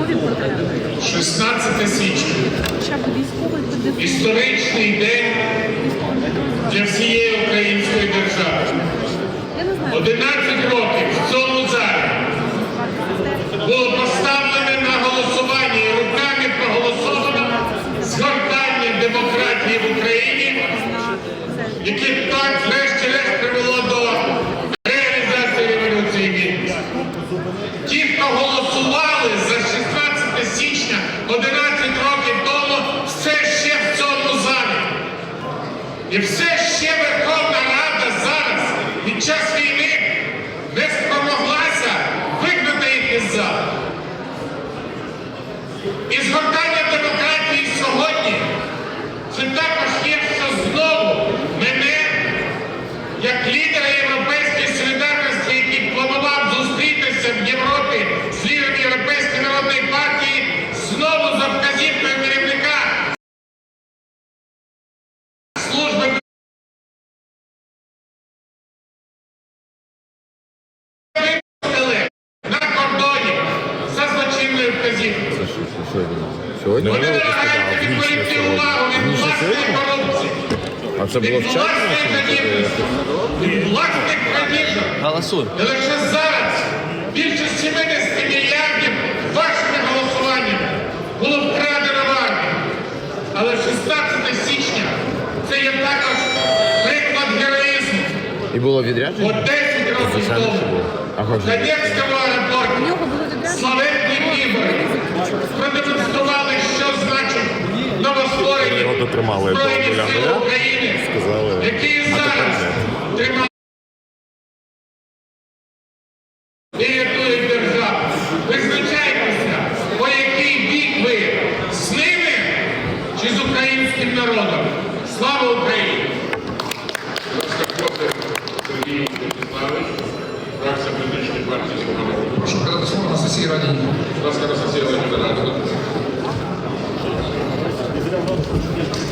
військові потреби. 16 січня. Історичний день для всієї української держави. Я не знаю, 11 років в цьому залі було поставлено на голосування і руками проголосовано згортання демократії в Україні, яке так врешті-решт привело до реалізації революції гідності. Ті, хто голосували за 16 січня 11 років тому, все ще в цьому залі. І все Сьогодні? Вони намагаються відволікти увагу від власної корупції, А це було від вчасно? Голосуй. І лише зараз більше 70 мільярдів вашими голосуваннями було вкрадено в армію. Але 16 січня це є також приклад героїзму. І було відрядження? 10 років тому в Донецькому у аеропорті нього дотримали до Збройні нуля сили нуля. України, Сказали, які а тепер зараз ні. тримають і. Визначайтеся, по який бік ви з ними чи з українським народом. Слава Україні! Сергій Владиславович, фракція політичної партії Прошу передати слово на сесії раді. Будь ласка, на сесію Ради Ради.